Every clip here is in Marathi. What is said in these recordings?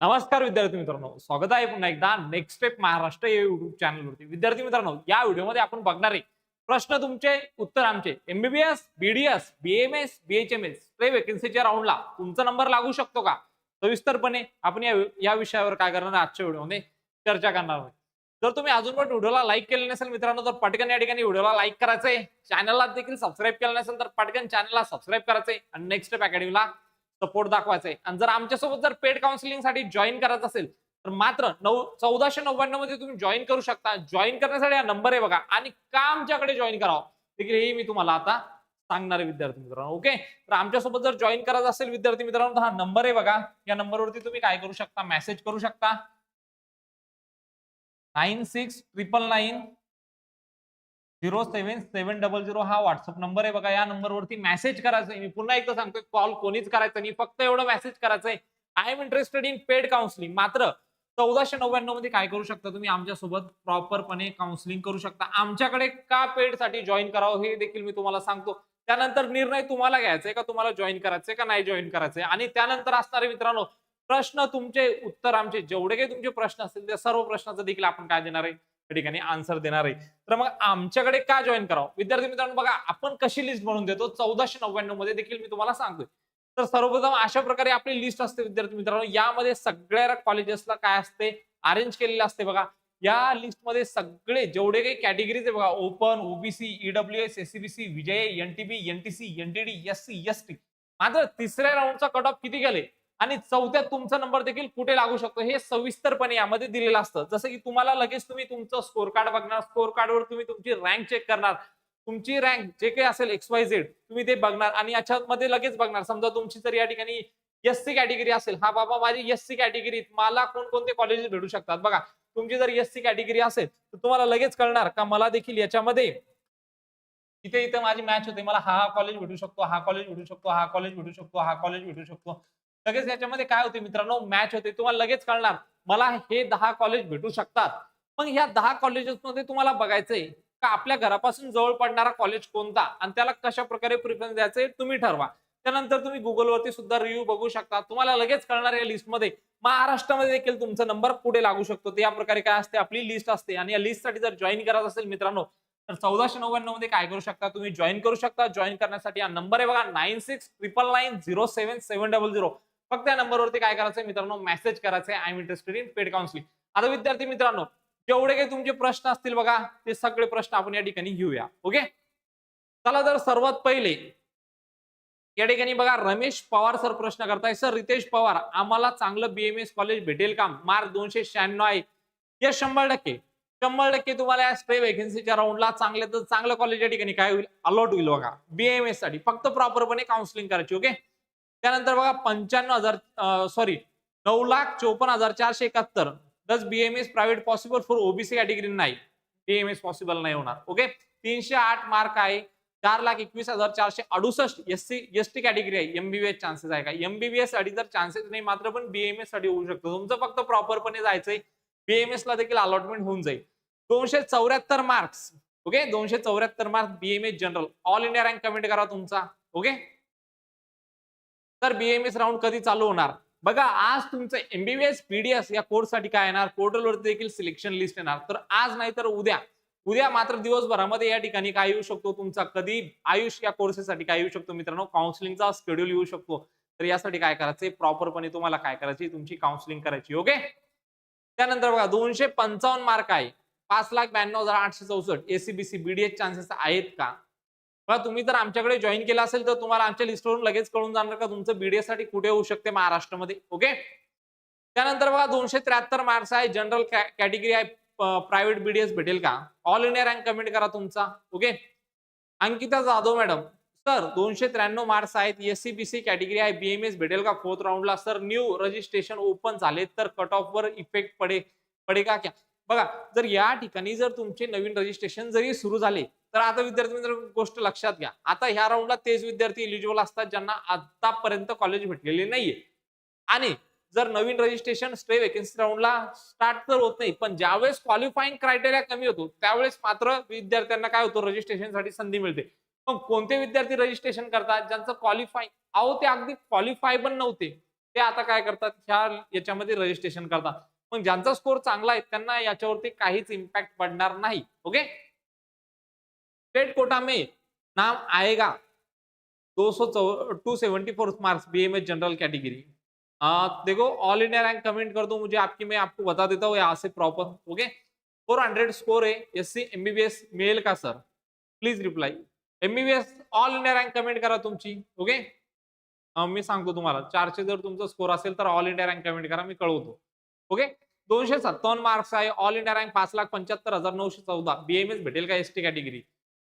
नमस्कार विद्यार्थी मित्रांनो. स्वागत आहे पुन्हा एकदा नेक्स्ट स्टेप महाराष्ट्र या युट्यूब चॅनलवरती विद्यार्थी मित्रांनो या व्हिडिओमध्ये आपण बघणार आहे प्रश्न तुमचे उत्तर आमचे. एमबीबीएस बीडीएस बीएमएस बीएचएमएस ते वेकेन्सीच्या राऊंडला तुमचा नंबर लागू शकतो का? सविस्तरपणे आपण या या विषयावर काय करणार आजच्या व्हिडिओमध्ये चर्चा करणार आहोत जर तुम्ही अजून पण व्हिडिओला लाईक केले नसेल मित्रांनो तर पटकन या ठिकाणी व्हिडिओला लाईक करायचंय. चॅनलला देखील सबस्क्राईब केलं नसेल तर पटकन चॅनलला सबस्क्राईब करायचंय. आणि नेक्स्ट स्टेप अकॅडमीला सपोर्ट दाखवायचा आहे आणि जर आमच्यासोबत जर पेड काउन्सिलिंगसाठी जॉईन करायचं असेल तर मात्र नऊ चौदाशे नव्याण्णवमध्ये तुम्ही जॉईन करू शकता. जॉईन करण्यासाठी हा नंबर आहे बघा. आणि का आमच्याकडे जॉईन करावं देखील हे मी तुम्हाला आता सांगणार आहे विद्यार्थी मित्रांनो ओके? तर आमच्यासोबत जर जॉईन करायचं असेल विद्यार्थी मित्रांनो तर हा नंबर आहे बघा. या नंबरवरती तुम्ही काय करू शकता? मेसेज करू शकता. Nine six triple nine zero seven seven double zero हा व्हॉट्सअप नंबर आहे बघा. या नंबरवरती मेसेज करायचा मी पुन्हा एकदा सांगतोय कॉल कोणीच करायचा नाही. फक्त एवढं मेसेज करायचंय I am interested in paid counselling मात्र चौदाशे नव्याण्णवमध्ये काय करू शकता तुम्ही? आमच्यासोबत प्रॉपरपणे काउन्सिलिंग करू शकता. आमच्याकडे का पेडसाठी जॉईन करावं हे देखील मी तुम्हाला सांगतो. त्यानंतर निर्णय तुम्हाला घ्यायचा आहे का? तुम्हाला जॉईन करायचंय का? नाही जॉईन करायचंय आणि त्यानंतर असणारे मित्रांनो प्रश्न तुमचे उत्तर आमचे जेवढे काही तुमचे प्रश्न असतील त्या सर्व प्रश्नाचं देखील आपण काय देणार आहे? त्या ठिकाणी आन्सर देणार आहे. तर मग आमच्याकडे का जॉईन करावं? विद्यार्थी मित्रांनो बघा आपण कशी लिस्ट बनवून देतो? चौदाशे नव्याण्णवमध्ये देखील मी तुम्हाला सांगतोय. तर सर्वप्रथम अशा प्रकारे आपली लिस्ट असते विद्यार्थी मित्रांनो. यामध्ये सगळ्या कॉलेजेसला काय असते? अरेंज केलेले असते बघा. या लिस्टमध्ये सगळे जेवढे काही कॅटेगरीज आहे बघा open OBC EWS SCBC VJ NTB NTC NTD SC ST मात्र तिसऱ्या राऊंडचा कट ऑफ किती गेले? आणि चौथ्यात तुमचा नंबर देखील कुठे लागू शकतो? हे सविस्तरपणे यामध्ये दिलेलं असतं. जसं की तुम्हाला लगेच तुम्ही तुमचं स्कोर कार्ड बघणार स्कोर कार्डवर तुम्ही तुमची रँक चेक करणार. तुमची रँक जे काही असेल एक्स वाय झेड तुम्ही ते बघणार आणि याच्यामध्ये लगेच बघणार. समजा तुमची जर या ठिकाणी एस सी कॅटेगरी असेल हा बाबा माझी एस सी कॅटेगरी मला कोणकोणते कॉलेजेस भेटू शकतात? बघा तुमची जर एस सी कॅटेगरी असेल तर तुम्हाला लगेच कळणार का मला देखील याच्यामध्ये इथे इथे माझी मॅच होते. मला हा कॉलेज भेटू शकतो हा कॉलेज भेटू शकतो हा कॉलेज भेटू शकतो हा कॉलेज भेटू शकतो. लगेच याच्यामध्ये काय होते मित्रांनो? मॅच होते तुम्हाला लगेच कळणार. मला हे दहा कॉलेज भेटू शकतात. मग ह्या दहा कॉलेजेसमध्ये तुम्हाला बघायचंय का आपल्या घरापासून जवळ पडणारा कॉलेज कोणता? आणि त्याला कशा प्रकारे प्रिफरन्स द्यायचे तुम्ही ठरवा. त्यानंतर तुम्ही गुगलवरती सुद्धा रिव्ह्यू बघू शकता. तुम्हाला लगेच कळणार या लिस्टमध्ये महाराष्ट्रामध्ये देखील तुमचा नंबर पुढे लागू शकतो. या प्रकारे काय असते? आपली लिस्ट असते. आणि या लिस्टसाठी जर जॉईन करायचं असेल मित्रांनो तर चौदाशे नव्याण्णवमध्ये काय करू शकता? तुम्ही जॉईन करू शकता. जॉईन करण्यासाठी हा नंबर आहे बघा nine six triple nine zero seven seven double zero फक्त या नंबरवरती काय करायचंय मित्रांनो? मेसेज करायचंय. I am interested in paid counselling आता विद्यार्थी मित्रांनो जेवढे काही तुमचे प्रश्न असतील बघा ते सगळे प्रश्न आपण या ठिकाणी घेऊया. ओके चला तर सर्वात पहिले या ठिकाणी बघा रमेश पवार सर प्रश्न करताय. सर रितेश पवार आम्हाला चांगलं बीएमएस कॉलेज भेटेल का? मार्क दोनशे शहाण्णव आहे. या शंभर टक्के. शंभर टक्के तुम्हाला या स्ट्रे वेकेन्सीच्या राऊंडला चांगले तर चांगलं कॉलेज या ठिकाणी काय होईल? अलॉट होईल बघा. बीएमएससाठी. फक्त प्रॉपरपणे काउन्सिलिंग करायची ओके त्यानंतर बघा पंच्याण्णव हजार सॉरी नऊ लाख चोपन्न हजार चारशे एकाहत्तर. दस BAMS private possible for OBC category नाही. बीएमएस पॉसिबल नाही होणार. ओके तीनशे आठ मार्क आहे. चार लाख एकवीस हजार चारशे अडुसष्ट S C S T category आहे. एमबीबीएस चान्सेस आहे का? एमबीबीएससाठी जर चान्सेस नाही मात्र पण बीएमएससाठी होऊ शकतो. तुमचं फक्त प्रॉपरपणे जायचंय. बीएमएस ला देखील अलॉटमेंट होऊन जाईल. दोनशे चौऱ्याहत्तर मार्क्स ओके दोनशे चौऱ्याहत्तर marks BAMS general all India rank comment करा तुमचा. ओके तर बीएमएस राऊंड कधी चालू होणार? बघा आज तुमचं एमबीबीएस पीडीएस या कोर्ससाठी काय येणार? पोर्टलवरती देखील सिलेक्शन लिस्ट येणार. तर आज नाही तर उद्या. उद्या मात्र दिवसभरामध्ये या ठिकाणी काय येऊ शकतो तुमचा? कधी आयुष या कोर्सेससाठी काय येऊ शकतो मित्रांनो? काउन्सिलिंगचा स्केड्यूल येऊ शकतो. तर यासाठी काय करायचंय? प्रॉपरपणे तुम्हाला काय करायची तुमची काउन्सिलिंग करायची ओके त्यानंतर बघा दोनशे पंचावन्न मार्क आहे. पाच लाख ब्याण्णव हजार आठशे चौसष्ट. एसीबीसी बीडीएस चान्सेस आहेत का? बघा तुम्ही जर आमच्याकडे जॉईन केला असेल तर तुम्हाला आमच्या लिस्टवरून लगेच कळून जाणार का तुमचं बीडीएससाठी कुठे होऊ शकते महाराष्ट्रामध्ये ओके त्यानंतर बघा दोनशे त्र्याहत्तर मार्क्स आहे जनरल कॅटेगरी आहे प्रायव्हेट बीडीएस भेटेल का? ऑल इंडिया रँक कमेंट करा तुमचा okay Ankita Jadhav madam sir दोनशे त्र्याण्णव मार्क्स आहेत एससी बीसी कॅटेगरी आहे बीएमएस भेटेल का? फोर्थ राऊंडला सर न्यू रजिस्ट्रेशन ओपन झाले तर कट ऑफ वर इफेक्ट पडे पडे का? क्या बघा जर या ठिकाणी जर तुमचे नवीन रजिस्ट्रेशन जरी सुरू झाले तर आता विद्यार्थी मित्र गोष्ट लक्षात घ्या. आता ह्या राऊंडला तेच विद्यार्थी इलिजिबल असतात ज्यांना आतापर्यंत कॉलेज भेटलेले नाहीये. आणि जर नवीन रजिस्ट्रेशन स्टे वेकेन्सी राऊंडला स्टार्ट तर होत नाही पण ज्यावेळेस क्वालिफाईंग क्रायटेरिया कमी होतो त्यावेळेस मात्र विद्यार्थ्यांना काय होतं? रजिस्ट्रेशनसाठी संधी मिळते. मग कोणते विद्यार्थी रजिस्ट्रेशन करतात? ज्यांचं क्वालिफाय अहो ते अगदी क्वालिफाय पण नव्हते. ते आता काय करतात? ह्या याच्यामध्ये रजिस्ट्रेशन करतात. मग ज्यांचा स्कोर चांगला आहे त्यांना याच्यावरती काहीच इम्पॅक्ट पडणार नाही. ओके स्टेट कोटा मे नाम आएगा दो सौ two seventy four marks B M S general category देखो ऑल इंडिया रैंक कमेंट कर दो मुझे आपकी मैं आपको बता देता हूँ यहाँ से proper okay four hundred score है एस सी एमबीबीएस मेल का sir please reply MBBS all India rank comment करा तुमची ओके मी सांगतो तुम्हाला चारशे जर तुमचा स्कोर असेल तर ऑल इंडिया रँक कमेंट करा मी कळवतो ओके दोनशे सत्तावन्न मार्क्स आहे. ऑल इंडिया रँक पाच लाख पंच्याहत्तर हजार नऊशे चौदा. बीएमएस भेटेल का एस टी कॅटेगरी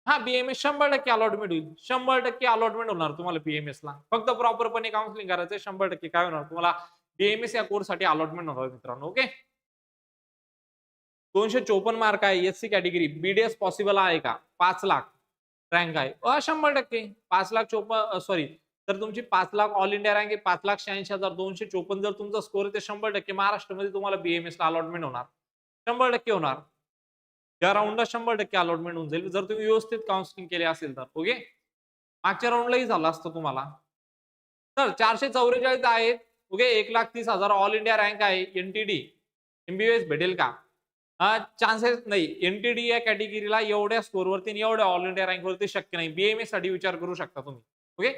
हा बीएमएस शंभर टक्के अलॉटमेंट होईल. शंभर टक्के अलॉटमेंट होणार तुम्हाला बीएमएस ला. फक्त प्रॉपरपणे काउन्सिलिंग करायचं शंभर टक्के काय होणार? तुम्हाला बीएमएस या कोर्ससाठी अलॉटमेंट होणार मित्रांनो ओके दोनशे चोपन्न मार्क आहे S C category BDS possible आहे का? पाच लाख. रँक आहे. शंभर टक्के. पाच लाख चोपन्न सॉरी तर तुमची पाच लाख ऑल इंडिया रँक आहे पाच लाख शहाऐंशी हजार दोनशे चोपन्न. जर तुमचा स्कोर आहे ते शंभर टक्के महाराष्ट्रामध्ये तुम्हाला बीएमएस ला अलॉटमेंट होणार. शंभर टक्के होणार. या राऊंडला शंभर टक्के अलॉटमेंट होऊन जाईल. जर तुम्ही व्यवस्थित काउन्सिलिंग केले असेल तर ओके मागच्या राऊंडलाही झालं असतं तुम्हाला. तर चारशे चौवेचाळीस आहेत ओके एक लाख तीस हजार ऑल इंडिया रँक आहे एनटीडी एमबीबीएस भेटेल का? चान्सेस नाही. एनटीडी या कॅटेगरीला एवढ्या स्कोरवरती आणि एवढ्या ऑल इंडिया रँकवरती शक्य नाही. बीएमएससाठी विचार करू शकता तुम्ही ओके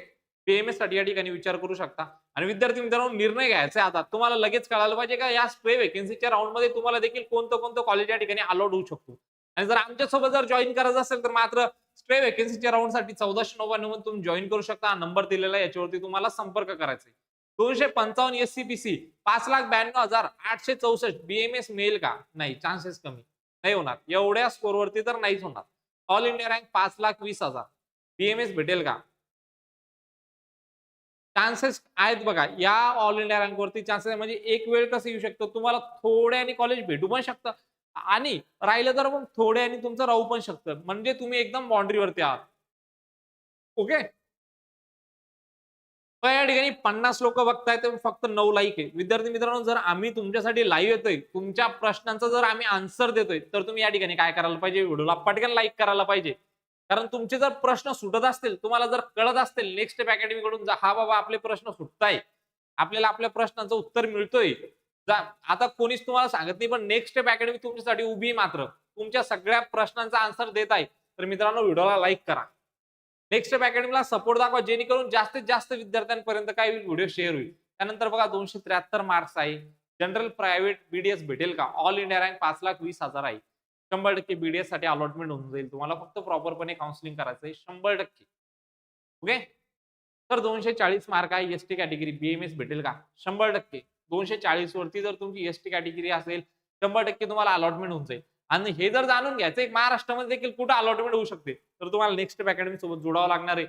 बीएमएससाठी या ठिकाणी विचार करू शकता. आणि विद्यार्थी मित्रांनो निर्णय घ्यायचा आहे आता. तुम्हाला लगेच कळायला पाहिजे का या स्प्रे वेकेन्सीच्या राऊंडमध्ये तुम्हाला देखील कोणतं कोणतं कॉलेज या ठिकाणी अलाउड होऊ शकतो? आणि जर आमच्यासोबत जर जॉईन करायचं असेल तर मात्र स्प्रे वेकेन्सीच्या राऊंडसाठी चौदाशे नव्याण्णव तुम्ही जॉईन करू शकता. हा नंबर दिलेला आहे. याच्यावरती तुम्हाला संपर्क करायचा आहे. दोनशे पंचावन्न एस सी पी सी पाच लाख ब्याण्णव हजार आठशे चौसष्ट. बीएमएस मेल का? नाही. चान्सेस कमी. नाही होणार. एवढ्या स्कोरवरती तर नाहीच होणार. ऑल इंडिया रँक पाच लाख वीस हजार. बीएमएस भेटेल का? चान्सेस आहेत बघा. या ऑल इंडिया रँक वरती चान्सेस म्हणजे एक वेळ कसं येऊ शकतो? तुम्हाला थोड्याने कॉलेज भेटू पण शकतं. आणि राहिलं तर मग थोड्याने तुमचं राहू पण शकतं. म्हणजे तुम्ही एकदम बाउंड्रीवरती आहात. ओके या ठिकाणी पन्नास लोक बघताय फक्त नऊ लाईक आहे. विद्यार्थी मित्रांनो जर आम्ही तुमच्यासाठी लाईव्ह येतोय तुमच्या प्रश्नांचा जर आम्ही आन्सर देतोय तर तुम्ही या ठिकाणी काय करायला पाहिजे? व्हिडिओला पटकन लाईक करायला पाहिजे. कारण तुमचे जर प्रश्न सुटत असतील तुम्हाला जर कळत असतील नेक्स्ट स्टेप अकॅडमी कडून जा हा बाबा आपले प्रश्न सुटताय. आपल्याला आपल्या प्रश्नाचं उत्तर मिळतोय. आता कोणीच तुम्हाला सांगत नाही पण नेक्स्ट स्टेप अकॅडमी तुमच्यासाठी उभी आहे मात्र. तुमच्या सगळ्या प्रश्नांचा आन्सर देत आहे. तर मित्रांनो व्हिडिओला लाईक करा. नेक्स्ट स्टेप अकॅडमीला सपोर्ट दाखवा जेणेकरून जास्तीत जास्त विद्यार्थ्यांपर्यंत काय होईल व्हिडिओ शेअर होईल. त्यानंतर बघा दोनशे त्र्याहत्तर मार्क्स आहे. जनरल प्रायव्हेट बीडीएस भेटेल का? ऑल इंडिया रँक पाच लाख वीस हजार आहे. शंभर टक्के बीडीएससाठी अलॉटमेंट होऊन जाईल. तुम्हाला फक्त प्रॉपरपणे काउन्सिलिंग करायचं आहे शंभर टक्के. ओके तर दोनशे चाळीस मार्क आहे एस टी कॅटेगरी बीएमएस भेटेल का? शंभर टक्के. दोनशे चाळीस वरती जर तुमची एस टी कॅटेगरी असेल शंभर टक्के तुम्हाला अलॉटमेंट होऊन जाईल. आणि हे जर जाणून घ्यायचं एक महाराष्ट्रामध्ये देखील कुठं अलॉटमेंट होऊ शकते? तर तुम्हाला नेक्स्ट अकॅडमी सोबत जोडावं लागणार आहे.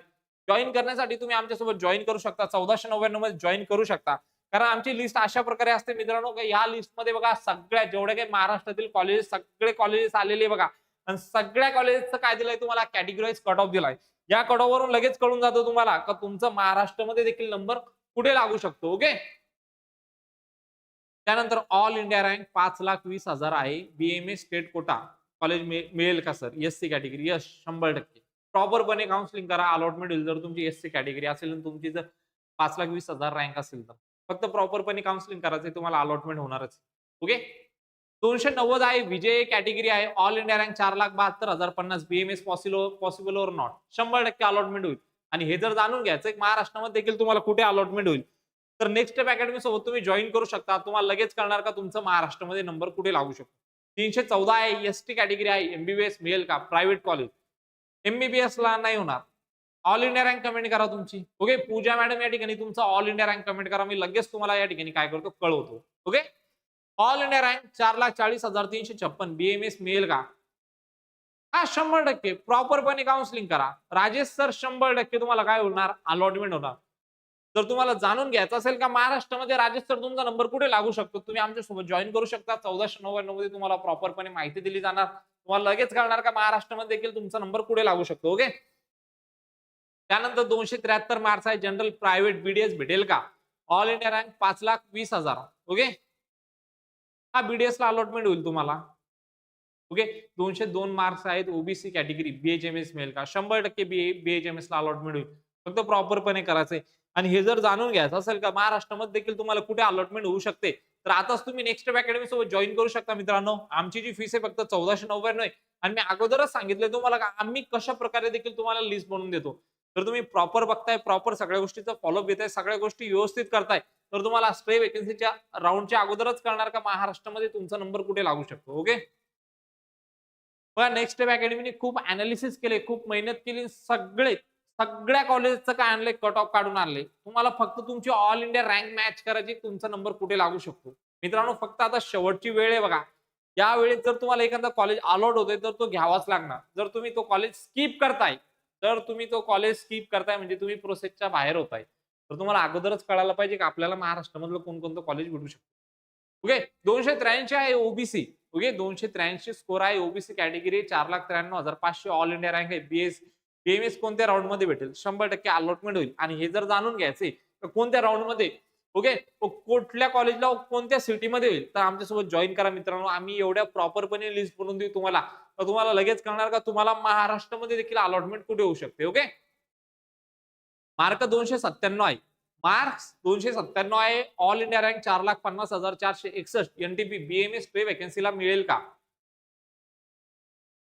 जॉईन करण्यासाठी तुम्ही आमच्यासोबत जॉईन करू शकता. चौदाशे नव्याण्णवमध्ये जॉईन करू शकता. कारण आमची लिस्ट अशा प्रकारे असते मित्रांनो का या लिस्टमध्ये बघा सगळ्या जेवढ्या काही महाराष्ट्रातील कॉलेजेस सगळे कॉलेजेस आलेले बघा. आणि सगळ्या कॉलेजेसचं काय दिलंय तुम्हाला? कॅटेगराईज कट ऑफ दिलाय. या कट ऑफ वरून लगेच कळून जातो तुम्हाला का तुमचं महाराष्ट्रामध्ये देखील नंबर कुठे लागू शकतो ओके त्यानंतर ऑल इंडिया रँक पाच लाख वीस हजार आहे. बीएमए स्टेट कोटा कॉलेज मिळेल का sir S C category yes शंभर टक्के. प्रॉपरपणे काउन्सिलिंग करा. अलॉटमेंट होईल. जर तुमची एस सी कॅटेगरी असेल आणि तुमची जर पाच लाख वीस हजार रँक असेल तर. फक्त प्रॉपरपणे काउन्सिलिंग करायचं तुम्हाला अलॉटमेंट होणारच. ओके दोनशे नव्वद आहे विजय कॅटेगरी आहे ऑल इंडिया रँक चार लाख बहात्तर हजार पन्नास. BAMS possible possible or not शंभर टक्के अलॉटमेंट होईल. आणि हे जर जाणून घ्यायचं एक महाराष्ट्रामध्ये देखील तुम्हाला कुठे अलॉटमेंट होईल? तर नेक्स्ट स्टेप अकॅडमी सोबत तुम्ही जॉईन करू शकता. तुम्हाला लगेच करणार का तुमचं महाराष्ट्रामध्ये नंबर कुठे लागू शकतो? तीनशे चौदा आहे एस टी कॅटेगरी आहे एमबीबीएस मिळेल का? प्रायव्हेट कॉलेज एमबीबीएस ला नाही होणार. ऑल इंडिया रँक कमेंट करा तुमची. ओके पूजा मॅडम या ठिकाणी तुमचा ऑल इंडिया रँक कमेंट करा. मी लगेच तुम्हाला या ठिकाणी काय करतो कळवतो. ओके ऑल इंडिया रँक चार लाख चाळीस हजार तीनशे छप्पन. बीएमएस मिळेल का? हा शंभर टक्के. प्रॉपरपणे काउन्सिलिंग करा. राजेश सर शंभर टक्के तुम्हाला काय होणार? अलॉटमेंट होणार. जर तुम्हाला जाणून घ्यायचं असेल का महाराष्ट्रामध्ये राजेश सर तुमचा नंबर कुठे लागू शकतो? तुम्ही आमच्यासोबत जॉईन करू शकता. चौदाशे नव्याण्णवमध्ये तुम्हाला प्रॉपरपणे माहिती दिली जाणार. तुम्हाला लगेच कळणार का महाराष्ट्रामध्ये देखील तुमचा नंबर कुठे लागू शकतो? ओके त्यानंतर दोनशे त्र्याहत्तर मार्क्स आहे. जनरल प्रायव्हेट बीडीएस भेटेल का? ऑल इंडिया रँक पाच लाख वीस हजार. ओके हा बीडीएस ला अलॉटमेंट होईल तुम्हाला. ओके दोनशे दोन मार्क्स आहेत ओबीसी कॅटेगरी बीएचएमएस मिळेल का? शंभर टक्के बी बीएचएमएस ला अलॉटमेंट होईल. फक्त प्रॉपरपणे करायचंय. आणि हे जर जाणून घ्यायचं असेल का महाराष्ट्रामध्ये देखील तुम्हाला कुठे अलॉटमेंट होऊ शकते? तर आताच तुम्ही नेक्स्ट अकॅडमी सोबत जॉईन करू शकता मित्रांनो. आमची जी फीस आहे फक्त चौदाशे नव्याण्णव आहे. आणि मी अगोदरच सांगितलं तुम्हाला का आम्ही कशा प्रकारे देखील तुम्हाला लिस्ट बनवून देतो. तर तुम्ही प्रॉपर बघताय प्रॉपर सगळ्या गोष्टीचा फॉलोअप घेताय सगळ्या गोष्टी व्यवस्थित करताय तर तुम्हाला स्प्रे वेकन्सीच्या राऊंडच्या अगोदरच करणार का महाराष्ट्रामध्ये तुमचा नंबर कुठे लागू शकतो ओके पण नेक्स्ट स्टेप अकॅडमीने खूप अनालिसिस केले खूप मेहनत केली सगळे सगळ्या कॉलेजचं काय आणले कट ऑफ काढून आणले. तुम्हाला फक्त तुमची ऑल इंडिया रँक मॅच करायची तुमचा नंबर कुठे लागू शकतो? मित्रांनो फक्त आता शेवटची वेळ आहे बघा. या वेळेत जर तुम्हाला एखादा कॉलेज अलॉट होतोय तर तो घ्यावाच लागणार. जर तुम्ही तो कॉलेज स्किप करताय तर तुम्ही तो कॉलेज स्किप करताय म्हणजे तुम्ही प्रोसेसच्या बाहेर होताय. तर तुम्हाला अगोदरच कळायला पाहिजे की आपल्याला महाराष्ट्रामधलं कोणकोणतं कॉलेज भेटू शकतो. ओके दोनशे त्र्याऐंशी आहे ओबीसी ओके दोनशे त्र्याऐंशी स्कोर आहे ओबीसी कॅटेगरी चार लाख त्र्याण्णव हजार पाचशे ऑल इंडिया रँक आहे. बीएस बीएमएस कोणत्या राऊंडमध्ये भेटेल? शंभर टक्के अलॉटमेंट होईल. आणि हे जर जाणून घ्यायचे तर कोणत्या राऊंडमध्ये? ओके? कुठल्या कॉलेजला कोणत्या सिटीमध्ये होईल तर आमच्यासोबत जॉईन करा मित्रांनो. आम्ही एवढ्या प्रॉपरपणे लिस्ट बनवून देऊ तुम्हाला. तर तुम्हाला लगेच कळणार का तुम्हाला महाराष्ट्रामध्ये देखील अलॉटमेंट कुठे होऊ शकते ओके? मार्क दोनशे सत्त्याण्णव आहे. मार्क्स दोनशे सत्त्याण्णव आहे. ऑल इंडिया रँक चार लाख पन्नास हजार चारशे एकसष्ट. एनटीपी बीएमएस पे वॅकन्सीला मिळेल का?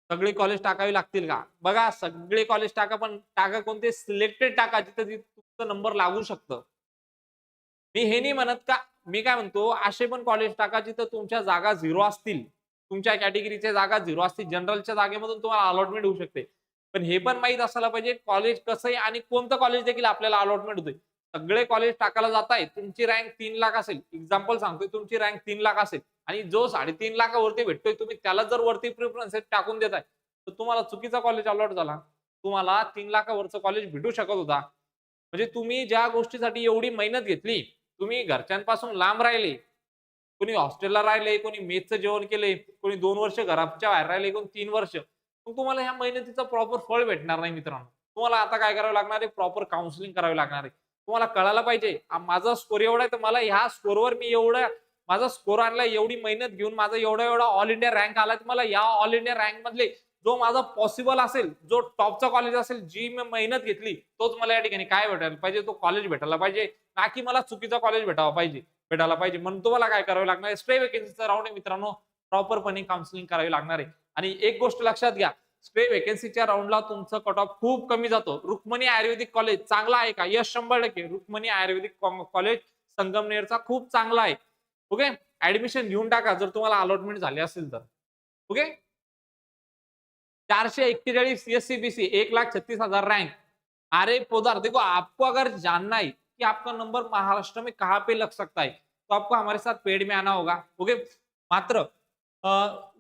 सगळे कॉलेज टाकावे लागतील का? बघा सगळे कॉलेज टाका पण टाका कोणते? सिलेक्टेड टाका जिथे तुमचा नंबर लागू शकतं. मी हे नाही म्हणत का मी काय म्हणतो असे पण कॉलेज टाका जिथं तुमच्या जागा झिरो असतील. तुमच्या कॅटेगरीच्या जागा झिरो असतील. जनरलच्या जागेमधून तुम्हाला अलॉटमेंट होऊ शकते. पण हे पण माहीत असायला पाहिजे कॉलेज कसं आहे आणि कोणतं कॉलेज देखील आपल्याला अलॉटमेंट होते सगळे कॉलेज टाकायला जात आहे तुमची रँक तीन लाख असेल. एक्झाम्पल सांगतोय तुमची रँक तीन लाख असेल. आणि जो साडेतीन लाखावरती भेटतोय तुम्ही त्याला जर वरती प्रिफरन्स टाकून देताय तर तुम्हाला चुकीचा कॉलेज अलॉट झाला. तुम्हाला तीन लाखावरचं कॉलेज भेटू शकत होता. म्हणजे तुम्ही ज्या गोष्टीसाठी एवढी मेहनत घेतली तुम्ही घरच्यांपासून लांब राहिले. कोणी हॉस्टेलला राहिले कोणी मेसचं जेवण केले कोणी दोन वर्ष घराच्या बाहेर राहिले कोणी तीन वर्ष. मग तुम्हाला ह्या मेहनतीचं प्रॉपर फळ भेटणार नाही मित्रांनो. तुम्हाला आता काय करावं लागणार आहे? प्रॉपर काउन्सिलिंग करावी लागणार आहे. तुम्हाला कळायला पाहिजे माझा स्कोर एवढा आहे तर मला ह्या स्कोरवर मी एवढा माझा स्कोर आणला एवढी मेहनत घेऊन माझा एवढा एवढा ऑल इंडिया रँक आला तर मला या ऑल इंडिया रँक मधले जो माझा पॉसिबल असेल जो टॉपचा कॉलेज असेल जी मी मेहनत घेतली तोच मला या ठिकाणी काय भेटायला पाहिजे? तो कॉलेज भेटायला पाहिजे. ना की मला चुकीचा कॉलेज भेटावा पाहिजे भेटायला पाहिजे. म्हणून तुम्हाला काय करावं लागणार आहे? स्ट्रे वेकेन्सीचा राऊंड मित्रांनो. प्रॉपरपणे काउन्सिलिंग करावी लागणार आहे. आणि एक गोष्ट लक्षात घ्या. स्ट्रे वेकेन्सीच्या राऊंडला तुमचं कट ऑफ खूप कमी जातो. रुक्मणी आयुर्वेदिक कॉलेज चांगला आहे का? यश शंभर टक्के. रुक्मणी आयुर्वेदिक कॉलेज संगमनेरचा खूप चांगला आहे. ओके ऍडमिशन घेऊन टाका. जर तुम्हाला अलॉटमेंट झाली असेल तर. ओके सी बी सी एक लाख छत्तीस हज़ार रैंक अरे पोदार, देखो आपको अगर जानना है कि आपका नंबर महाराष्ट्र में कहाँ पे लग सकता है तो आपको हमारे साथ पेड में आना होगा ओके मात्र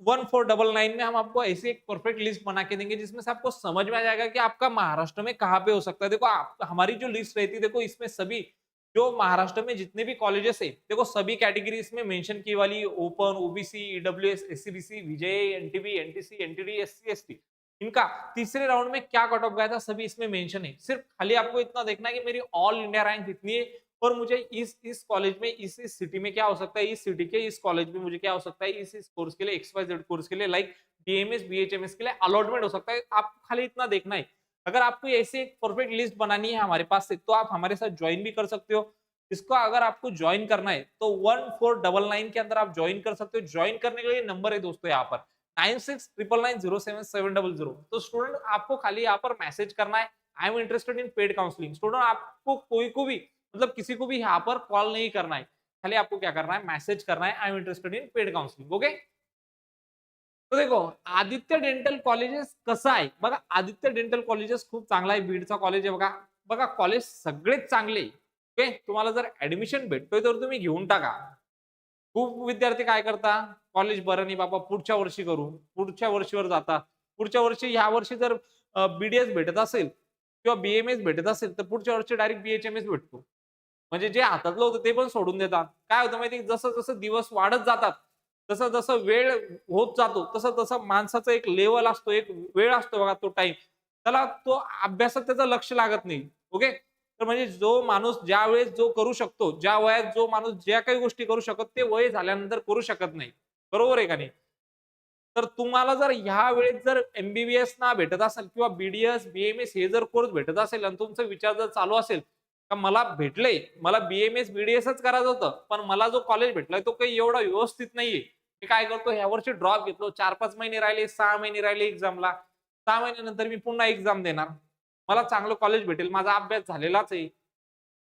वन फोर डबल नाइन में हम आपको ऐसी एक परफेक्ट लिस्ट बना के देंगे, जिसमें से आपको समझ में आ जाएगा कि आपका महाराष्ट्र में कहाँ पे हो सकता है। देखो आप, हमारी जो लिस्ट रहती है, देखो इसमें सभी जो महाराष्ट्र में जितने भी कॉलेजेस है, देखो सभी कैटेगरी इसमें मेंशन की वाली open OBC EWS S C B VJ NTB NTC NTD S C S T इनका तीसरे राउंड में क्या कट ऑफ़ गया था, सभी इसमें मेंशन है। सिर्फ़ खाली आपको इतना देखना है कि मेरी ऑल इंडिया रैंक इतनी है और मुझे इस इस कॉलेज में, इस इस सिटी में क्या हो सकता है, इस सिटी के, इस कॉलेज में मुझे क्या हो सकता है, इस इस कोर्स के लिए एक्स वाई जेड कोर्स के लिए लाइक बीएमएस बीएचएमएस के लिए अलॉटमेंट हो सकता है। आपको खाली इतना देखना है। अगर आपको ऐसी परफेक्ट लिस्ट बनानी है हमारे पास से तो आप हमारे साथ ज्वाइन भी कर सकते हो। इसको अगर आपको ज्वाइन करना है तो वन फोर डबल नाइन के अंदर आप ज्वाइन कर सकते हो। ज्वाइन करने के लिए नंबर है दोस्तों यहाँ पर nine six triple nine zero seven seven double zero तो स्टूडेंट आपको खाली यहाँ पर मैसेज करना है I am interested in paid counselling student आपको कोई को भी मतलब किसी को भी यहाँ पर कॉल नहीं करना है। खाली आपको क्या करना है मैसेज करना है I am interested in paid counselling okay तो देखो आदित्य डेंटल कॉलेजेस कसं आहे? बघा आदित्य डेंटल कॉलेजेस खूप चांगला आहे. बीडचा कॉलेज आहे बघा. बघा कॉलेज सगळेच चांगले ओके तुम्हाला जर ऍडमिशन भेटतोय तर तुम्ही घेऊन टाका. खूप विद्यार्थी काय करता? कॉलेज बरं नाही बाबा पुढच्या वर्षी करू. पुढच्या वर्षीवर जाता. पुढच्या वर्षी ह्या वर्षी जर बीडीएस भेटत असेल किंवा बीएमएस भेटत असेल तर पुढच्या वर्षी डायरेक्ट बीएचएमएस भेटतो. म्हणजे जे हातातलं होतं ते पण सोडून देतात. काय होतं माहिती जसं जसं दिवस वाढत जातात तसं जसं वेळ होत जातो तसं तसं माणसाचा एक लेवल असतो एक वेळ असतो बघा तो टाइम त्याला तो अभ्यासात त्याचं लक्ष लागत नाही ओके तर म्हणजे जो माणूस ज्या वेळेस जो करू शकतो ज्या वयात जो माणूस ज्या काही गोष्टी करू शकत ते वय झाल्यानंतर करू शकत नाही. बरोबर आहे का नाही? तर तुम्हाला जर ह्या वेळेस जर एमबीबीएस ना भेटत असेल किंवा बीडीएस बीएमएस हे जर कोर्स भेटत असेल आणि तुमचा विचार जर चालू असेल का मला भेटले मला बीएमएस बीडीएसच करायचं होतं पण मला जो कॉलेज भेटलाय तो काही एवढा व्यवस्थित नाहीये. मी काय करतो ह्या वर्षी ड्रॉप घेतलो. चार पाच महिने राहिले सहा महिने राहिले एक्झामला सहा महिन्यानंतर मी पुन्हा एक्झाम देणार. मला चांगलं कॉलेज भेटेल. माझा अभ्यास झालेलाच आहे.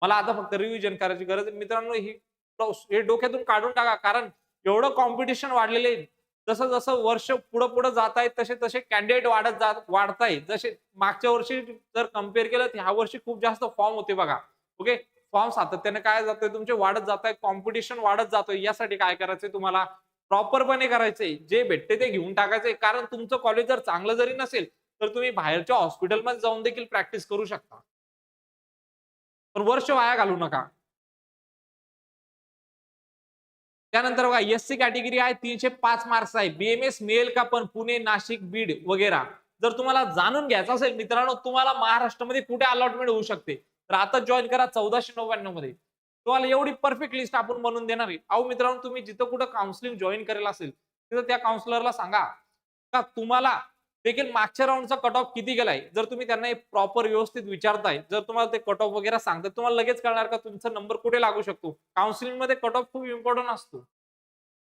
मला आता फक्त रिव्हिजन करायची गरज मित्रांनो ही हे डोक्यातून काढून टाका. कारण एवढं कॉम्पिटिशन वाढलेलं आहे. जसं जसं वर्ष पुढं पुढं जात आहेत तसे तसे कॅन्डिडेट वाढत जात वाढतायत जसे मागच्या वर्षी जर कंपेअर केलं तर ह्या वर्षी खूप जास्त फॉर्म होते बघा. ओके फॉर्म सातत्याने काय जातोय तुमचे वाढत जात आहे कॉम्पिटिशन वाढत जातोय. यासाठी काय करायचंय तुम्हाला? प्रॉपरपणे करायचंय जे भेटते ते घेऊन टाकायचंय कारण तुमचं कॉलेज जर चांगलं जरी नसेल तर तुम्ही बाहेरच्या हॉस्पिटलमध्ये जाऊन देखील प्रॅक्टिस करू शकता. पण वर्ष वाया घालू नका. त्यानंतर बघा एस सी कॅटेगरी आहे तीनशे पाच मार्क्स आहे. बीएमएस मिळेल का पण पुणे नाशिक बीड वगैरे. जर तुम्हाला जाणून घ्यायचं असेल मित्रांनो तुम्हाला महाराष्ट्रामध्ये कुठे अलॉटमेंट होऊ शकते? तर आता जॉईन करा चौदाशे नव्याण्णवमध्ये तुम्हाला एवढी परफेक्ट लिस्ट आपण बनवून देणार आहे. अहो मित्रांनो तुम्ही जिथं कुठं काउन्सिलिंग जॉईन करेल असेल तिथं त्या काउन्सिलरला सांगा. का तुम्हाला देखील मागच्या राऊंडचा कट ऑफ किती गेलाय? जर तुम्ही त्यांना प्रॉपर व्यवस्थित विचारताय जर तुम्हाला ते कट ऑफ वगैरे सांगतात तुम्हाला लगेच कळणार का तुमचा नंबर कुठे लागू शकतो? काउन्सिलिंगमध्ये कट ऑफ खूप इम्पॉर्टंट असतो.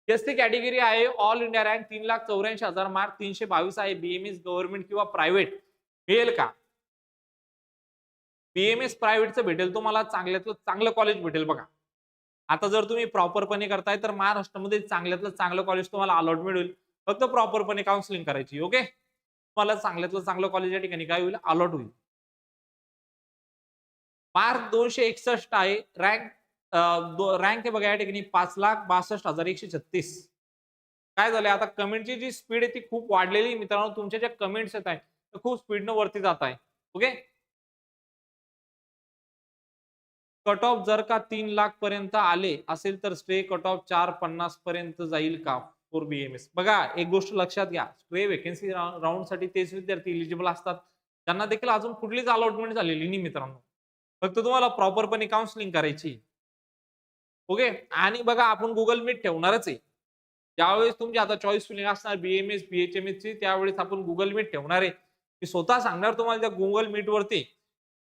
एस टी कॅटेगरी आहे ऑल इंडिया रँक तीन लाख चौऱ्याऐंशी हजार मार्क तीनशे बावीस आहे बीएमएस गव्हर्नमेंट किंवा प्रायव्हेट मिळेल का? बीएमएस प्रायव्हेटचं भेटेल तुम्हाला चांगल्यातलं चांगलं कॉलेज भेटेल बघा. आता जर तुम्ही प्रॉपरपणे करताय तर महाराष्ट्रामध्ये चांगल्यातलं चांगलं कॉलेज तुम्हाला अलॉट मिळेल फक्त प्रॉपरपणे काउन्सिलिंग करायची ओके तुम्हाला चांगल्यातलं चांगलं कॉलेज या ठिकाणी काय होईल? अलॉट होईल. मार्क दोनशे एकसष्ट आहे. रँक रँक आहे बघा या ठिकाणी पाच लाख बासष्ट हजार एकशे छत्तीस. काय झालंय? आता कमेंटची जी स्पीड आहे ती खूप वाढलेली मित्रांनो. तुमच्या ज्या कमेंट्स येत आहेत खूप स्पीडनं वरती जात आहे. ओके कट ऑफ जर का तीन लाख पर्यंत आले असेल तर स्ट्रे कट ऑफ चार पन्नास पर्यंत जाईल का फोर बीएमएस बघा एक गोष्ट लक्षात घ्या. स्ट्रे वेकेन्सी राऊंडसाठी तेच विद्यार्थी इलिजिबल असतात. त्यांना देखील अजून कुठलीच अलॉटमेंट झालेली नाही मित्रांनो. फक्त तुम्हाला प्रॉपरपणे काउन्सिलिंग करायची. ओके आणि बघा आपण गुगल मीट ठेवणारच आहे. ज्यावेळेस तुमची आता चॉईस फिलिंग असणार बीएमएस बीएचएमएस ची त्यावेळेस आपण गुगल मीट ठेवणार आहे. मी स्वतः सांगणार तुम्हाला त्या गुगल मीट वरती.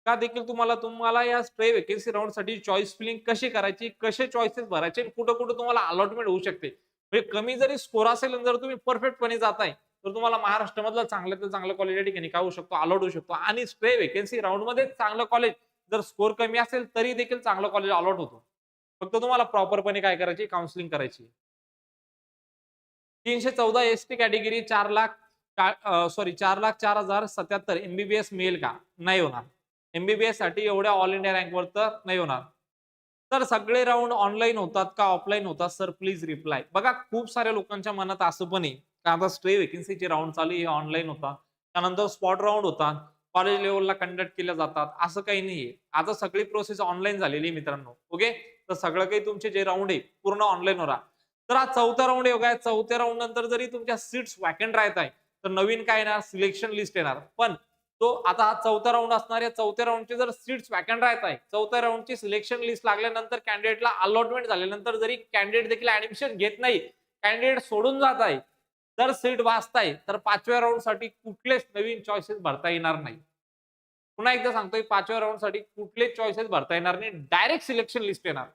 का देखील तुम्हाला तुम्हाला या स्ट्रे वेकेन्सी राऊंडसाठी चॉईस फिलिंग कशी करायची कसे चॉईसेस भरायचे कुठं कुठं तुम्हाला अलॉटमेंट होऊ शकते? म्हणजे कमी जरी स्कोर असेल जर तुम्ही परफेक्टपणे जाताय तर तुम्हाला महाराष्ट्रामधलं चांगल्यातलं चांगलं कॉलेज या ठिकाणी काय होऊ शकतो अलॉट होऊ शकतो. आणि स्ट्रे वेकेन्सी राऊंडमध्ये चांगलं कॉलेज जर स्कोर कमी असेल तरी देखील चांगलं कॉलेज अलॉट होतो. फक्त तुम्हाला प्रॉपरपणे काय करायची काउन्सिलिंग करायची. तीनशे चौदा एस टी कॅटेगरी चार लाख सॉरी चार लाख चार हजार सत्याहत्तर एमबीबीएस मिळेल का? नाही होणार. एमबीबीएससाठी एवढ्या ऑल इंडिया रँकवर तर नाही होणार. तर सगळे राऊंड ऑनलाईन होतात का ऑफलाईन होतात? सर प्लीज रिप्लाय बघा खूप साऱ्या लोकांच्या मनात असं पण आहे का आता स्ट्रे वेकेन्सीचे राऊंड चालू हे ऑनलाईन होता त्यानंतर स्पॉट राऊंड होता कॉलेज लेवलला कंडक्ट केल्या जातात. असं काही नाहीये आता सगळी प्रोसेस ऑनलाईन झालेली आहे मित्रांनो. ओके तर सगळं काही तुमचे जे राऊंड आहे पूर्ण ऑनलाईन होणार तर आज चौथा राऊंड आहे चौथ्या राऊंड नंतर जरी तुमच्या सीट्स वॅकंट राहत आहे तर नवीन काय येणार? सिलेक्शन लिस्ट येणार. पण तो आता हा चौथा राऊंड असणार या चौथ्या राऊंडचे जर सीट्स वॅकंट राहत आहे चौथ्या राऊंडची सिलेक्शन लिस्ट लागल्यानंतर कॅन्डिडेटला अलॉटमेंट झाल्यानंतर जरी कॅन्डिडेट देखील ऍडमिशन घेत नाही कॅन्डिडेट सोडून जात आहे जर सीट वाचताय तर पाचव्या राऊंडसाठी कुठलेच नवीन चॉईसेस भरता येणार नाही. पुन्हा एकदा सांगतोय पाचव्या राऊंडसाठी कुठलेच चॉईसेस भरता येणार नाही डायरेक्ट सिलेक्शन लिस्ट येणार.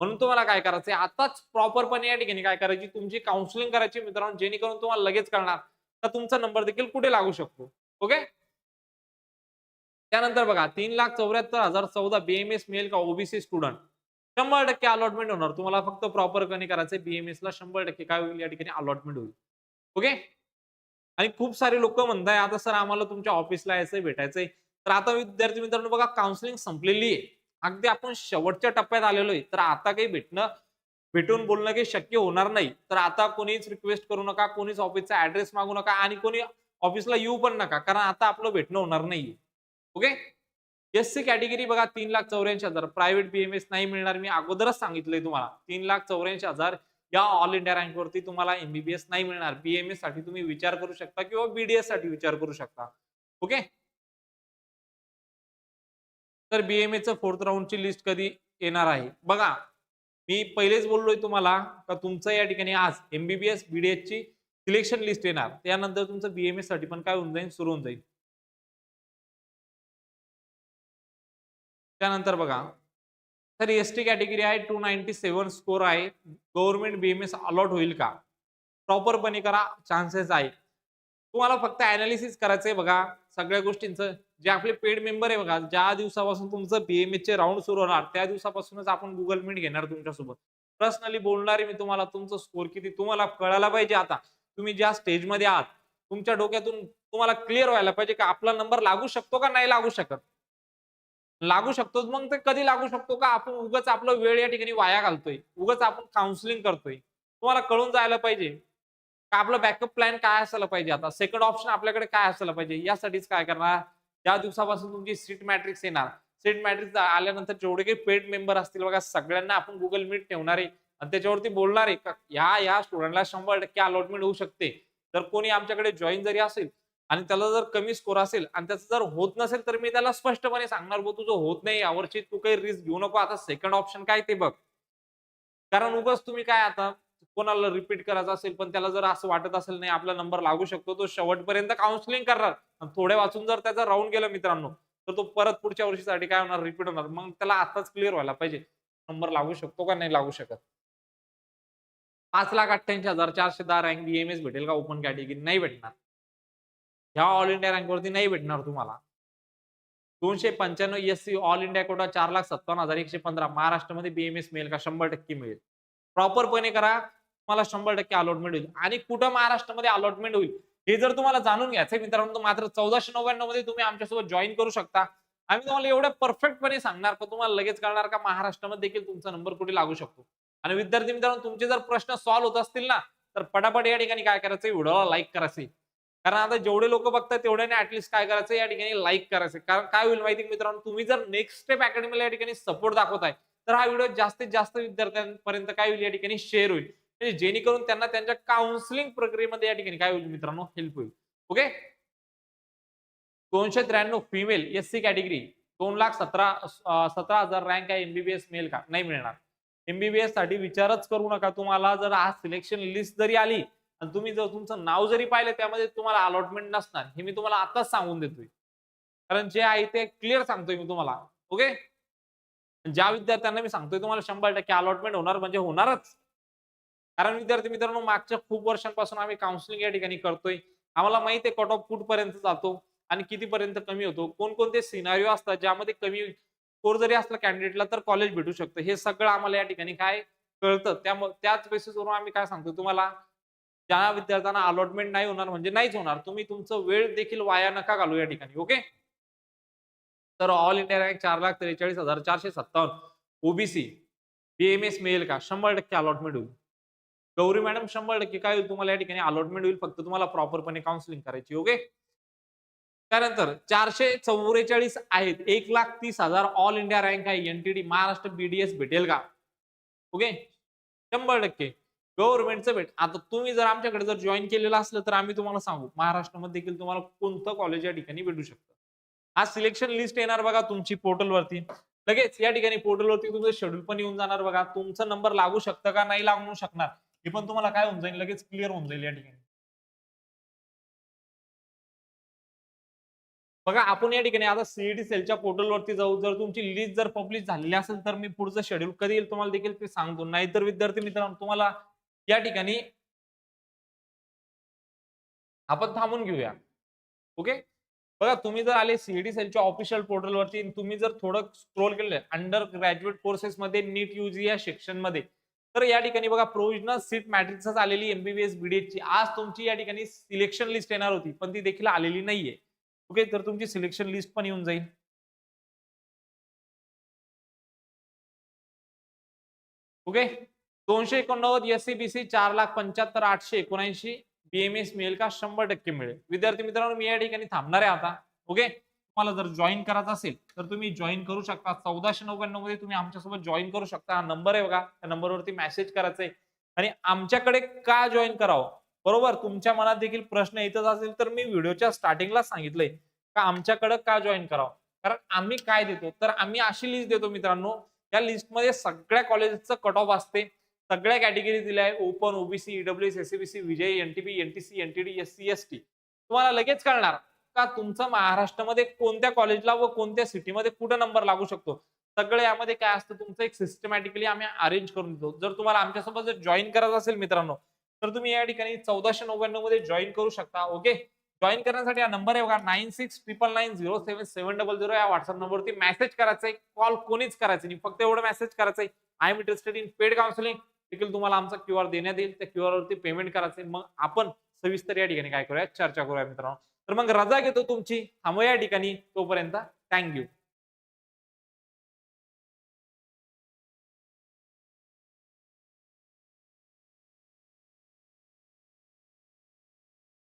म्हणून तुम्हाला काय करायचं आताच प्रॉपरपणे या ठिकाणी काय करायची तुमची काउन्सिलिंग करायची मित्रांनो जेणेकरून तुम्हाला लगेच कळणार तर तुमचा नंबर देखील कुठे लागू शकतो. ओके त्यानंतर बघा तीन लाख चौऱ्याहत्तर हजार चौदा बीएमएस मिळेल का ओबीसी स्टुडंट शंभर टक्के अलॉटमेंट होणार. तुम्हाला फक्त प्रॉपर कनेक्ट करायचं बीएमएस ला शंभर टक्के. काय होईल? या ठिकाणी अलॉटमेंट होईल. ओके आणि खूप सारे लोक म्हणताय आता सर आम्हाला तुमच्या ऑफिसला यायचंय भेटायचंय. तर आता विद्यार्थी मित्रांनो बघा काउन्सिलिंग संपलेली आहे. अगदी आपण शेवटच्या टप्प्यात आलेलो आहे तर आता काही भेटणं भेटून बोलणं काही शक्य होणार नाही. तर आता कोणीच रिक्वेस्ट करू नका कोणीच ऑफिसचा ऍड्रेस मागू नका आणि कोणी ऑफिसला येऊ पण नका. कारण आता आपलं भेटणं होणार नाही ओके एस सी कॅटेगरी बघा तीन लाख चौऱ्याऐंशी हजार. प्रायव्हेट बीएमएस नाही मिळणार मी अगोदरच सांगितलंय तुम्हाला. तीन लाख चौऱ्याऐंशी हजार या ऑल इंडिया रँक वरती तुम्हाला एमबीबीएस नाही मिळणार. बीएमएससाठी तुम्ही विचार करू शकता किंवा बीडीएससाठी विचार करू शकता. ओके तर बीएमए फोर्थ राऊंडची लिस्ट कधी येणार आहे? बघा मी पहिलेच बोललोय तुम्हाला का तुमचं या ठिकाणी आज एमबीबीएस बीडीएस ची सिलेक्शन लिस्ट येणार. त्यानंतर तुमचं बीएमएससाठी पण काय होऊन जाईल सुरू होऊन जाईल त्यानंतर बघा तर एस टी कॅटेगरी आहे टू नाईन्टी सेव्हन स्कोर आहे. गव्हर्नमेंट बीएमएस अलॉट होईल का? प्रॉपरपणे करा चान्सेस आहे. तुम्हाला फक्त अनालिसिस करायचंय बघा सगळ्या गोष्टींचं. जे आपले पेड मेंबर आहे बघा ज्या दिवसापासून तुमचं बीएमएस चे राऊंड सुरू होणार त्या दिवसापासूनच आपण गुगल मीट घेणार तुमच्यासोबत. पर्सनली बोलणार आहे मी तुम्हाला तुमचं स्कोर किती तुम्हाला कळायला पाहिजे आता. तुम्ही ज्या स्टेजमध्ये आहात तुमच्या डोक्यातून तुम्हाला क्लिअर व्हायला पाहिजे का? आपला नंबर लागू शकतो का? नाही लागू शकत. लागू शकतो. मग ते कधी लागू शकतो का? आपण उगाच आपलं वेळ या ठिकाणी वाया घालतोय. उगाच आपण काउन्सिलिंग करतोय. तुम्हाला कळून जायला पाहिजे. का आपलं बॅकअप प्लॅन काय असायला पाहिजे आता? सेकंड ऑप्शन आपल्याकडे काय असायला पाहिजे? यासाठीच काय करणार? या दिवसापासून तुमची सीट मॅट्रिक्स येणार सीट मॅट्रिक्स आल्यानंतर जेवढे काही पेड मेंबर असतील बघा सगळ्यांना आपण गुगल मीट ठेवणार आहे. आणि त्याच्यावरती बोलणार आहे. का? या या स्टुडंटला शंभर टक्के अलॉटमेंट होऊ शकते. तर कोणी आमच्याकडे जॉईन जरी असेल आणि त्याला जर कमी स्कोर असेल आणि त्याचं जर होत नसेल तर मी त्याला स्पष्टपणे सांगणार बो तुझं होत नाही यावरची तू काही रिस्क घेऊ नको. आता सेकंड ऑप्शन काय ते बघ. कारण उगाच तुम्ही काय आता कोणाला रिपीट करायचं असेल पण त्याला जर असं वाटत असेल नाही आपला नंबर लागू शकतो तो शेवटपर्यंत काउन्सिलिंग करणार. आणि थोडे वाचून जर त्याचा राऊंड गेला मित्रांनो तर तो परत पुढच्या वर्षीसाठी काय होणार रिपीट होणार. मग त्याला आताच क्लिअर व्हायला पाहिजे नंबर लागू शकतो का? नाही लागू शकत. पाच लाख अठ्ठ्याऐंशी हजार चारशे दहा रँक बीएमएस भेटेल का? ओपन कॅटेगरी नाही भेटणार. ह्या ऑल इंडिया रँकवरती नाही भेटणार तुम्हाला. दोनशे पंच्याण्णव S C all India quota चार लाख सत्तावन्न हजार एकशे पंधरा. महाराष्ट्रामध्ये बीएमएस मिळेल का? शंभर टक्के मिळेल. प्रॉपरपणे करा. तुम्हाला शंभर टक्के अलॉटमेंट होईल. आणि कुठं महाराष्ट्रामध्ये अलॉटमेंट होईल? हे जर तुम्हाला जाणून घ्यायचं मित्रांनो मात्र चौदाशे नव्याण्णवमध्ये तुम्ही आमच्यासोबत जॉईन करू शकता. आम्ही तुम्हाला एवढ्या परफेक्टपणे सांगणार का? तुम्हाला लगेच कळणार का? महाराष्ट्रामध्ये देखील तुमचा नंबर कुठे लागू शकतो? आणि विद्यार्थी मित्रांनो तुमचे जर प्रश्न सॉल्व्ह होत असतील ना तर पटापट या ठिकाणी काय करायचं व्हिडिओला लाईक करायचे कारण आता जेवढे लोक बघतात तेवढ्याने ऍटलिस्ट काय करायचं या ठिकाणी लाईक करायचं. कारण काय होईल माहिती मित्रांनो? तुम्ही जर नेक्स्ट स्टेप अकॅडमीला या ठिकाणी सपोर्ट दाखवताय तर हा व्हिडिओ जास्तीत जास्त विद्यार्थ्यांपर्यंत काय होईल या ठिकाणी शेअर होईल. म्हणजे जेणेकरून त्यांना त्यांच्या काउन्सिलिंग प्रक्रियेमध्ये या ठिकाणी काय होईल मित्रांनो हेल्प होईल. ओके दोनशे त्र्याण्णव फिमेल एस सी कॅटेगरी दोन लाख सतरा सतरा हजार रँक आहे एमबीबीएस मेल का? नाही मिळणार. एमबीबीएससाठी विचारच करू नका तुम्हाला. जर आज सिलेक्शन लिस्ट जरी आली आणि तुम्ही जर तुमचं नाव जरी पाहिलं त्यामध्ये तुम्हाला अलॉटमेंट नसणार. हे मी तुम्हाला आताच सांगून देतोय. कारण जे आहे ते क्लिअर सांगतोय मी तुम्हाला. ओके ज्या विद्यार्थ्यांना मी सांगतोय तुम्हाला शंभर टक्के अलॉटमेंट होणार म्हणजे होणारच. कारण विद्यार्थी मित्रांनो मागच्या खूप वर्षांपासून आम्ही काउन्सिलिंग या ठिकाणी करतोय. आम्हाला माहिती आहे कट ऑफ कुठपर्यंत जातो आणि कितीपर्यंत कमी होतो. कोणकोणते सिनारिओ असतात ज्यामध्ये कमी स्कोर जरी असला कॅन्डिडेटला तर कॉलेज भेटू शकतं. हे सगळं आम्हाला या ठिकाणी काय कळतं. त्यामुळे त्याच बेसिसवरून आम्ही काय सांगतो तुम्हाला? ज्या विद्यार्थ्यांना अलॉटमेंट नाही होणार म्हणजे नाहीच होणार तुम्ही तुमचं वेळ देखील वाया नका घालू या ठिकाणी ओके तर ऑल इंडिया रँक चार लाख त्रेचाळीस हजार चारशे सत्तावन्न ओबीसी बीएमएस मिळेल का? शंभर टक्के अलॉटमेंट होईल. गौरी मॅडम शंभर टक्के काय होईल तुम्हाला या ठिकाणी? अलॉटमेंट होईल फक्त तुम्हाला प्रॉपरपणे काउन्सिलिंग करायची ओके त्यानंतर चारशे चौवेचाळीस आहेत एक लाख तीस हजार ऑल इंडिया रँक आहे एनटीडी महाराष्ट्र बीडीएस भेटेल का? ओके शंभर टक्के. गव्हर्नमेंटचं भेट. आता तुम्ही जर आमच्याकडे जर जॉईन केलेलं असलं तर आम्ही तुम्हाला सांगू. महाराष्ट्रामध्ये देखील तुम्हाला कोणतं कॉलेज या ठिकाणी भेटू शकतं. आज सिलेक्शन लिस्ट येणार बघा तुमची पोर्टलवरती लगेच या ठिकाणी पोर्टलवरती तुमचं शेड्यूल पण येऊन जाणार बघा. तुमचा नंबर लागू शकतं का नाही लागू शकणार. हे पण तुम्हाला काय होऊन जाईल? लगेच क्लिअर होऊन जाईल या ठिकाणी. बघा आपण या ठिकाणी आता सीईटी सेलच्या पोर्टलवरती जाऊ. जर तुमची लिस्ट जर पब्लिश झालेली असेल तर मी पुढचं शेड्यूल कधी येईल तुम्हाला देखील ते सांगतो. नाहीतर विद्यार्थी मित्रांनो तुम्हाला या ठिकाणी आपण थांबून घेऊया. ओके? बघा तुम्ही जर आले सीईडी सेलच्या ऑफिशियल पोर्टलवरती तुम्ही जर थोडं स्क्रोल केलं अंडर ग्रॅज्युएट कोर्सेस मध्ये नीट युजी या सेक्शनमध्ये तर या ठिकाणी बघा प्रोविजनल सीट मॅट्रिक्सच आलेली एमबीबीएस बीडीएस ची. आज तुमची या ठिकाणी सिलेक्शन लिस्ट येणार होती पण ती देखील आलेली नाहीये. ओके? तर तुमची सिलेक्शन लिस्ट पण येऊन जाईल. ओके? दोनशे एकोणनव्वद एस सी बी सी चार लाख पंच्याहत्तर आठशे एकोणऐंशी बीएमएस मिळेल का शंभर टक्के मिळेल. विद्यार्थी मित्रांनो मी या ठिकाणी थांबणार आहे आता. ओके तुम्हाला जर जॉईन करायचं असेल तर तुम्ही जॉईन करू शकता. चौदाशे नव्याण्णवमध्ये तुम्ही आमच्यासोबत जॉईन करू शकता. हा नंबर आहे बघा. त्या नंबरवरती मेसेज करायचा आहे आणि आमच्याकडे का जॉईन करावं? बरोबर? तुमच्या मनात देखील प्रश्न येतच असेल तर मी व्हिडिओच्या स्टार्टिंगला सांगितलंय. का आमच्याकडे का जॉईन करावं? कारण आम्ही काय देतो? तर आम्ही अशी लिस्ट देतो मित्रांनो. या लिस्टमध्ये सगळ्या कॉलेजचं कट ऑफ असते. सगळ्या कॅटेगरी दिल्या आहे open OBC EWS S C VJ NTP NTC NTD S C S T तुम्हाला लगेच कळणार का तुमचा महाराष्ट्रामध्ये कोणत्या कॉलेजला व कोणत्या सिटीमध्ये कुठं नंबर लागू शकतो? सगळं यामध्ये काय असतं? तुमचं एक सिस्टमॅटिकली आम्ही अरेंज करून देतो. जर तुम्हाला आमच्यासोबत जर जॉईन करायचं असेल मित्रांनो तर तुम्ही या ठिकाणी चौदाशे नव्याण्णवमध्ये जॉईन करू शकता. ओके जॉईन करण्यासाठी हा नंबर आहे बघा nine six triple nine zero seven seven double zero या व्हॉट्सअप नंबरवरती मेसेज करायचा आहे कॉल कोणीच करायचं नाही. फक्त एवढं मेसेज करायचं आहे I am interested in paid counselling देखील तुम्हाला आमचा क्यू आर देण्यात येईल. त्या क्यू आर वरती पेमेंट करायचं मग आपण सविस्तर या ठिकाणी काय करूया? चर्चा करूया मित्रांनो. तर मग रजा घेतो तुमची. थांबूया या ठिकाणी. तोपर्यंत थँक्यू